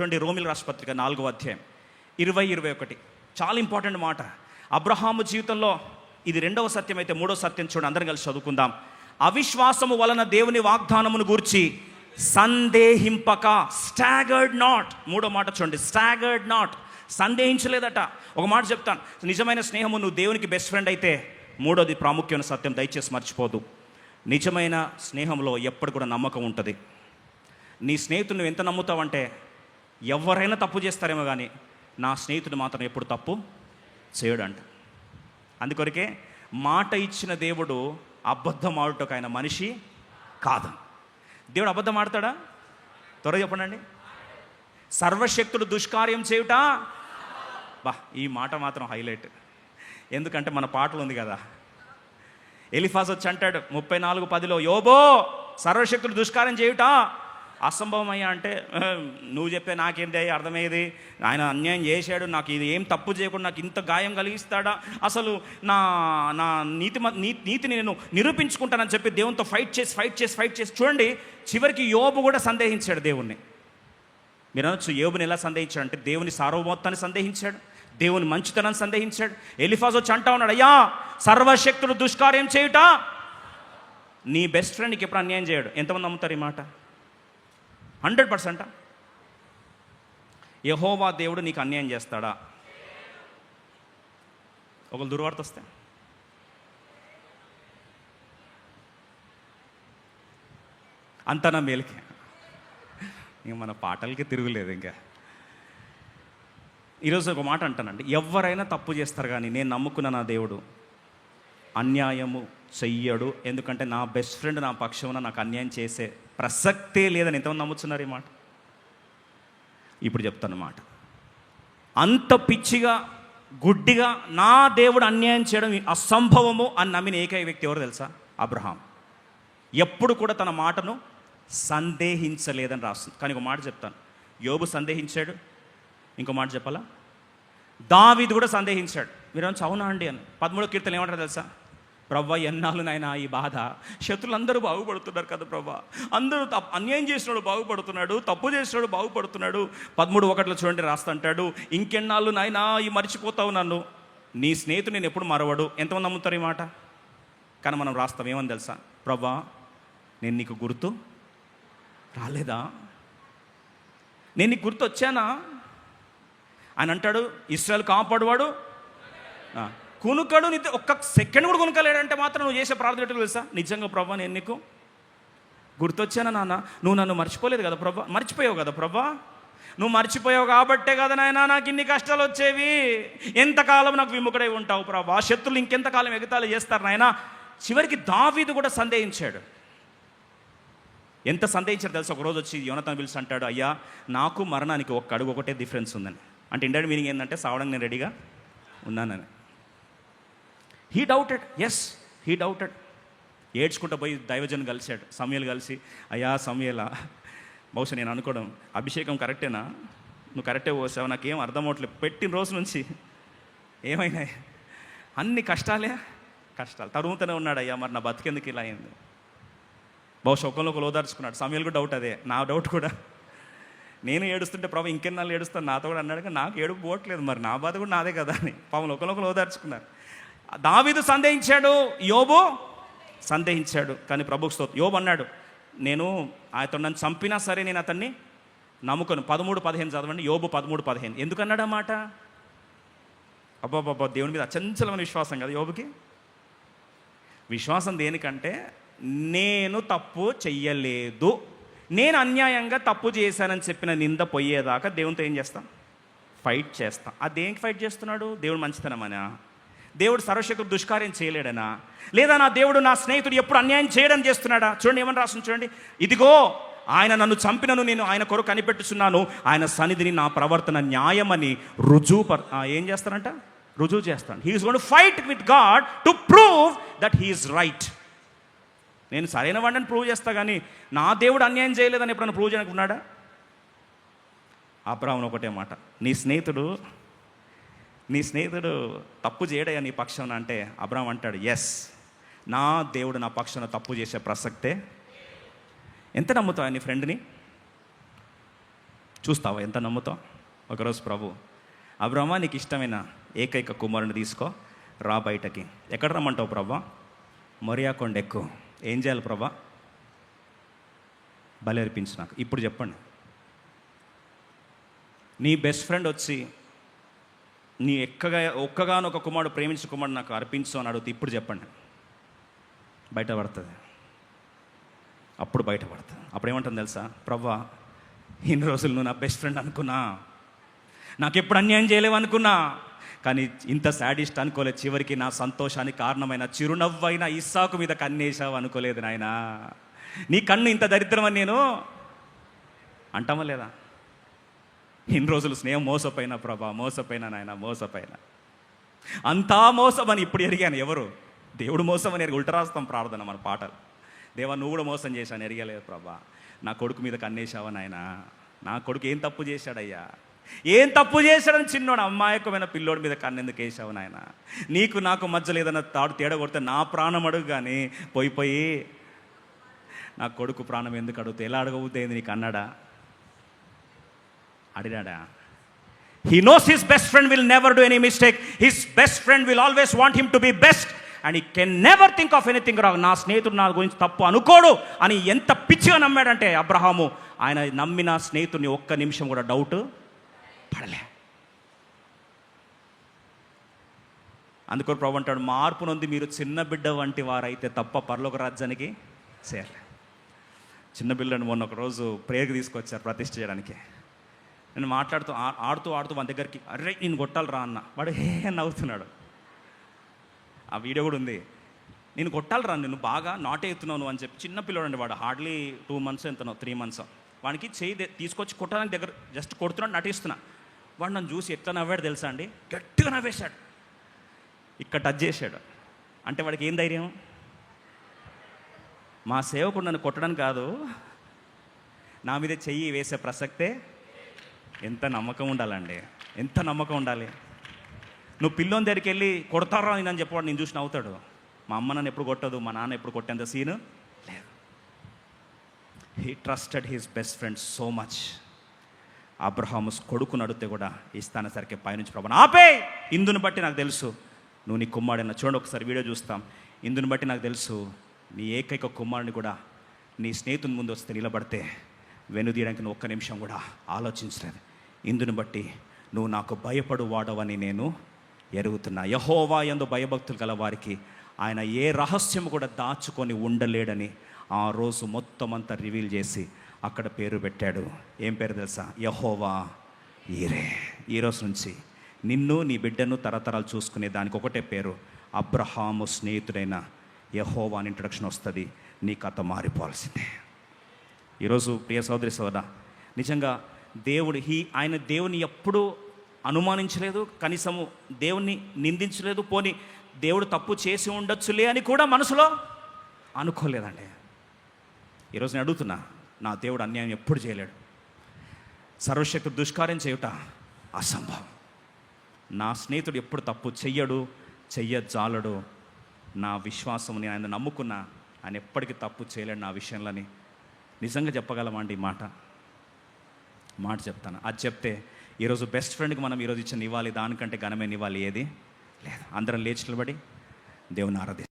చూడండి రోమిల రాష్ట్రపత్రిక నాలుగో అధ్యాయం. ఇరవై ఇరవై ఒకటి. చాలా ఇంపార్టెంట్ మాట. అబ్రహాము జీవితంలో ఇది రెండవ సత్యం అయితే మూడో సత్యం చూడండి అందరం కలిసి చదువుకుందాం. అవిశ్వాసము వలన దేవుని వాగ్దానమును గూర్చి సందేహింపక స్టాగర్డ్ నాట్. మూడో మాట చూడండి స్టాగర్డ్ నాట్. సందేహించలేదట. ఒక మాట చెప్తాను. నిజమైన స్నేహము నువ్వు దేవునికి బెస్ట్ ఫ్రెండ్ అయితే మూడోది ప్రాముఖ్యమైన సత్యం దయచేసి మర్చిపోదు. నిజమైన స్నేహంలో ఎప్పుడు కూడా నమ్మకం ఉంటుంది. నీ స్నేహితుడు నువ్వు ఎంత నమ్ముతావంటే ఎవరైనా తప్పు చేస్తారేమో కానీ నా స్నేహితుడు మాత్రం ఎప్పుడు తప్పు చేయడంట. అందుకొరకే మాట ఇచ్చిన దేవుడు అబద్ధం ఆడుటకు ఆయన మనిషి కాదు. దేవుడు అబద్ధం ఆడతాడా? త్వరగా చెప్పండి సర్వశక్తుడు దుష్కార్యం చేయుట? బా ఈ మాట మాత్రం హైలైట్. ఎందుకంటే మన పాటలు ఉంది కదా. ఎలిఫాస్ వచ్చి అంటాడు ముప్పై నాలుగు పదిలో యోబో సర్వశక్తులు దుష్కారం చేయుట? అసంభవం అయ్యా అంటే నువ్వు చెప్పే నాకేంటి అయ్యి అర్థమయ్యేది? ఆయన అన్యాయం చేశాడు నాకు ఇది ఏం తప్పు చేయకుండా నాకు ఇంత గాయం కలిగిస్తాడా? అసలు నా నా నీతి నీ నీతిని నేను నిరూపించుకుంటానని చెప్పి దేవునితో ఫైట్ చేసి ఫైట్ చేసి ఫైట్ చేసి చూడండి చివరికి యోబు కూడా సందేహించాడు దేవుణ్ణి. మీరు అనొచ్చు యోబుని ఎలా సందేహించాడు అంటే దేవుని సార్వభౌమత్వాన్ని సందేహించాడు దేవుని మంచితనాన్ని సందేహించాడు. ఎలిఫాజ్ వచ్చి అంటా ఉన్నాడు అయ్యా సర్వశక్తుడు దుష్కార్యం చేయుట నీ బెస్ట్ ఫ్రెండ్కి ఎప్పుడు అన్యాయం చేయడు. ఎంతమంది నమ్ముతారు ఈ మాట? హండ్రెడ్ పర్సెంటా? యహోవా దేవుడు నీకు అన్యాయం చేస్తాడా? ఒకళ్ళు దుర్వార్త వస్తే. అంత నా మేలుకే. ఇంక మన పాటలకి తిరుగులేదు ఇంకా. ఈరోజు ఒక మాట అంటానండి. ఎవరైనా తప్పు చేస్తారు కానీ నేను నమ్ముకున్న నా దేవుడు అన్యాయము చెయ్యడు. ఎందుకంటే నా బెస్ట్ ఫ్రెండ్ నా పక్షమున నాకు అన్యాయం చేసే ప్రసక్తే లేదని ఎంతమంది నమ్ముతున్నారు ఈ మాట? ఇప్పుడు చెప్తాను మాట. అంత పిచ్చిగా గుడ్డిగా నా దేవుడు అన్యాయం చేయడం అసంభవము అని నమ్మిన ఏకైక వ్యక్తి ఎవరు తెలుసా? అబ్రహాం. ఎప్పుడు కూడా తన మాటను సందేహించలేదని రాస్తుంది. కానీ ఒక మాట చెప్తాను. యోబు సందేహించాడు. ఇంకో మాట చెప్పాలా? దావీదు కూడా సందేహించాడు. మీరు అవునా అండి అని. పదమూడో కీర్తన ఏమంటారు తెలుసా? ప్రవ్వ ఎన్నాళ్ళునైనా ఈ బాధ? శత్రులందరూ బాగుపడుతున్నారు కదా ప్రవ్వ. అందరూ తప్పు అన్యాయం చేసినాడు బాగుపడుతున్నాడు తప్పు చేసినాడు బాగుపడుతున్నాడు. పదమూడు ఒకటిలో చూడండి రాస్తంటాడు. ఇంకెన్నాళ్ళు నాయనా ఈ మర్చిపోతావు నన్ను. నీ స్నేహితుడు నేను ఎప్పుడు మరవడు. ఎంతమంది నమ్ముతారు ఈ మాట? కానీ మనం రాస్తాం. ఏమని తెలుసా? ప్రభా నేను నీకు గుర్తు రాలేదా? నేను నీకు గుర్తు వచ్చానా ఆయన అంటాడు ఇస్రాయల్ కాపాడువాడు? కునుకడు నిత్య ఒక్క సెకండ్ కూడా కునుకలేడంటే మాత్రం నువ్వు చేసే ప్రార్థన తెలుసా? నిజంగా ప్రభా నేను నీకు గుర్తొచ్చానా నాన్న? నువ్వు నన్ను మర్చిపోలేదు కదా ప్రభా? మర్చిపోయావు కదా ప్రభా? నువ్వు మర్చిపోయావు కాబట్టే కదా నాయన నాకు ఇన్ని కష్టాలు వచ్చేవి. ఎంతకాలం నాకు విముఖుడై ఉంటావు ప్రభా? శత్రులు ఇంకెంతకాలం ఎగతాలు చేస్తారు నాయన? చివరికి దావీదు కూడా సందేహించాడు. ఎంత సందేహించారు తెలుసు? ఒకరోజు వచ్చి యోనతను పిలిచి అంటాడు అయ్యా నాకు మరణానికి ఒక్క అడుగు ఒకటే డిఫరెన్స్ ఉందని. అంటే ఇండియన్ మీనింగ్ ఏంటంటే సావడానికి నేను రెడీగా ఉన్నానని. He doubted yes he doubted ఏడ్చుకుంటూ పోయి దైవజన్ కలిశాడు. సమయలు కలిసి అయ్యా సమయలా బహుశా నేను అనుకోవడం అభిషేకం కరెక్టేనా? నువ్వు కరెక్టే పోసావు నాకేం అర్థం అవట్లేదు పెట్టిన రోజు నుంచి ఏమైనాయి? అన్ని కష్టాలే కష్టాలు. తరుముతూనే ఉన్నాడు. అయ్యా మరి నా బతికెందుకు ఇలా అయింది? బహుశా ఒకళ్ళు ఒకరు ఓదార్చుకున్నాడు. సమయాలు కూడా డౌట్ అదే. నా డౌట్ కూడా. నేను ఏడుస్తుంటే ప్రభు ఇంకెన్నాళ్ళు ఏడుస్తాను? నాతో కూడా అన్నాడు నాకు ఏడుపు పోవట్లేదు. మరి నా బాధ కూడా నాదే కదా అని. పాపం ఒకరు ఓదార్చుకున్నారు. దావీదు సందేహించాడు యోబు సందేహించాడు. కానీ ప్రభుకు స్తోత్రం. యోబు అన్నాడు నేను అతను నన్ను చంపినా సరే నేను అతన్ని నమ్ముకొని. పదమూడు పదిహేను చదవండి. యోబు పదమూడు పదిహేను. ఎందుకన్నాడు ఆ మాట? అబ్బాబ్బాబ్బా దేవుని మీద అచంచలమైన విశ్వాసం కదా యోబుకి? విశ్వాసం దేనికంటే నేను తప్పు చెయ్యలేదు. నేను అన్యాయంగా తప్పు చేశానని చెప్పిన నింద పోయేదాకా దేవునితో ఏం చేస్తాం? ఫైట్ చేస్తాం. ఆ దేనికి ఫైట్ చేస్తున్నాడు? దేవుడు మంచితనమనా? దేవుడు సర్వశక్తుడు దుష్కార్యం చేయలేడనా? లేదా నా దేవుడు నా స్నేహితుడు ఎప్పుడు అన్యాయం చేయడం చేస్తున్నాడా? చూడండి ఏమని రాస్తుంది చూడండి? ఇదిగో ఆయన నన్ను చంపినను నేను ఆయన కొరకు కనిపెట్టుచున్నాను. ఆయన సన్నిధిని నా ప్రవర్తన న్యాయమని రుజువు ఏం చేస్తారంట? రుజువు చేస్తాను he is gone fight with God to prove that he is right నేను సరైన వాడిని ప్రూవ్ చేస్తా కానీ నా దేవుడు అన్యాయం చేయలేదని ఎప్పుడైనా ప్రూవ్ చేయడానికి ఉన్నాడా? అబ్రాహ్మణ్ ఒకటే మాట. నీ స్నేహితుడు నీ స్నేహితుడు తప్పు చేయడయ్యా నీ పక్షాన అంటే అబ్రాహం అంటాడు ఎస్ నా దేవుడు నా పక్షాన తప్పు చేసే ప్రసక్తే. ఎంత నమ్ముతావు నీ ఫ్రెండ్ని? చూస్తావా ఎంత నమ్ముతావు? ఒకరోజు ప్రభు అబ్రహ్మ నీకు ఇష్టమైన ఏకైక కుమారుని తీసుకో రా బయటకి. ఎక్కడ రమ్మంటావు ప్రభా? మొరియా కొండ ఎక్కువ ఏం చేయాలి ప్రభా? బలి నాకు. ఇప్పుడు చెప్పండి. నీ బెస్ట్ ఫ్రెండ్ వచ్చి నీ ఎక్కగా ఒక్కగానొక కుమారుడు ప్రేమించిన కుమారుడు నాకు అర్పించు అని అడిగితే ఇప్పుడు చెప్పండి. బయటపడుతుంది అప్పుడు బయటపడుతుంది అప్పుడు ఏమంటుంది తెలుసా? ప్రవ్వా ఇన్ని రోజులు నువ్వు నా బెస్ట్ ఫ్రెండ్ అనుకున్నా. నాకు ఎప్పుడు అన్యాయం చేయలేవు అనుకున్నా. కానీ ఇంత శాడిస్ట్ అనుకోలేదు చివరికి నా సంతోషానికి కారణమైన చిరునవ్వైన ఇస్సాకు మీద కన్నేసావు అనుకోలేదు నాయనా. నీ కన్ను ఇంత దరిద్రమని నేను అంటామా లేదా? ఇన్ని రోజులు స్నేహం మోసపోయినా ప్రభా మోసపోయినా నాయన మోసపోయినా. అంతా మోసమని ఇప్పుడు ఎరిగాను ఎవరు? దేవుడు మోసమని ఎరిగి ఉల్టరాస్తాం ప్రార్థన మన పాటలు. దేవా నువ్వు కూడా మోసం చేశాను ఎరగలేదు ప్రభా. నా కొడుకు మీద కన్నేసావా నాయన? నా కొడుకు ఏం తప్పు చేశాడయ్యా? ఏం తప్పు చేశాడని చిన్నోడు అమ్మాయకమైన పిల్లోడి మీద కన్నెందుకు వేసావు నాయన? నీకు నాకు మధ్యలో ఏదైనా తాడు తేడా కొడితే నా ప్రాణం అడుగు కానీ పోయి పోయి నా కొడుకు ప్రాణం ఎందుకు అడుగుతా ఎలా అడగబుద్ది నీకు అన్నాడా? అడిగాడా? He knows his best friend will never do any mistake his best friend will always want him to be best and he can never think of anything wrong నా స్నేహితుడు నా గురించి తప్పు అనుకోడు అని ఎంత పిచ్చిగా నమ్మాడంటే అబ్రహాము. ఆయన నమ్మిన స్నేహితుడిని ఒక్క నిమిషం కూడా డౌట్ పడలే. అందుకని ప్రభు అంటాడు మార్పు నొంది మీరు చిన్న బిడ్డ వంటి వారైతే తప్ప పర్లోక రాజ్యానికి చేరలే. చిన్న బిడ్డను మొన్న ఒక రోజు ప్రేయర్కి తీసుకొచ్చారు ప్రతిష్ఠ చేయడానికి. నేను మాట్లాడుతూ ఆడుతూ ఆడుతూ మన దగ్గరికి అరే నేను కొట్టాలి రా అన్న. వాడు హే నవ్వుతున్నాడు. ఆ వీడియో కూడా ఉంది. నేను కొట్టాలి రా నేను బాగా నాట్ అవుతున్నావు అని చెప్పి చిన్న పిల్లడు అండి వాడు. హార్డ్లీ టూ మంత్స్ ఎంతనో త్రీ మంత్స్. వానికి చేయి తీసుకొచ్చి కొట్టడానికి దగ్గర జస్ట్ కొడుతున్నాడు నటిస్తున్నా. వాడు నన్ను చూసి ఎట్లా నవ్వాడు తెలుసా అండి? గట్టిగా నవ్వేశాడు. ఇక్కడ టచ్ చేశాడు. అంటే వాడికి ఏం ధైర్యం? మా సేవకుడు నన్ను కొట్టడం కాదు. నా మీద చెయ్యి వేసే ప్రసక్తే ఎంత నమ్మకం ఉండాలండి? ఎంత నమ్మకం ఉండాలి? నువ్వు పిల్లోని దగ్గరికి వెళ్ళి కొడతారా అని చెప్పవాడు నేను చూసి నవ్వుతాడు. మా అమ్మ నన్ను ఎప్పుడు కొట్టదు మా నాన్న ఎప్పుడు కొట్టేంత సీన్ లేదు. He trusted his best friend so much Abraham కొడుకు నడితే కూడా ఇస్తాన సరికి పైనుంచి ప్రభావం ఆపే! ఇందుని బట్టి నాకు తెలుసు. నువ్వు నీ కుమ్మాడిన చూడండి ఒకసారి వీడియో చూస్తాం. ఇందుని బట్టి నాకు తెలుసు నీ ఏకైక కుమారుని కూడా నీ స్నేహితుని ముందు వస్తే నిలబడితే వెనుదీయడానికి నువ్వు ఒక్క నిమిషం కూడా ఆలోచించలేదు. ఇందును బట్టి నువ్వు నాకు భయపడు వాడవని నేను ఎరుగుతున్నా. యహోవా ఎందు భయభక్తులు గల వారికి ఆయన ఏ రహస్యం కూడా దాచుకొని ఉండలేడని ఆ రోజు మొత్తం అంతా రివీల్ చేసి అక్కడ పేరు పెట్టాడు. ఏం పేరు తెలుసా? యహోవా ఈరే. ఈ రోజు నుంచి నిన్ను నీ బిడ్డను తరతరాలు చూసుకునే దానికి ఒకటే పేరు. అబ్రహాము స్నేహితుడైన యహోవా అని ఇంట్రడక్షన్ వస్తుంది. నీ కథ మారిపోవాల్సిందే. ఈరోజు ప్రియ సోదరి సోదర నిజంగా దేవుడు హీ ఆయన దేవుని ఎప్పుడూ అనుమానించలేదు కనీసము దేవుణ్ణి నిందించలేదు పోని దేవుడు తప్పు చేసి ఉండొచ్చులే అని కూడా మనసులో అనుకోలేదండి. ఈరోజు నేను అడుగుతున్నా నా దేవుడు అన్యాయం ఎప్పుడు చేయలేడు. సర్వశక్తి దుష్కార్యం చేయుట అసంభవం. నా స్నేహితుడు ఎప్పుడు తప్పు చెయ్యడు చెయ్యజాలడు. నా విశ్వాసం నేను ఆయన నమ్ముకున్నా ఆయన ఎప్పటికీ తప్పు చేయలేడు నా విషయంలోని నిజంగా చెప్పగలమా ఈ మాట? మాట చెప్తాను. అది చెప్తే ఈరోజు బెస్ట్ ఫ్రెండ్కి మనం ఈరోజు ఇచ్చిన ఇవ్వాలి దానికంటే ఘనమైన ఇవ్వాలి ఏది? లేదు. అందరం లేచి నిలబడి దేవుని ఆరాధి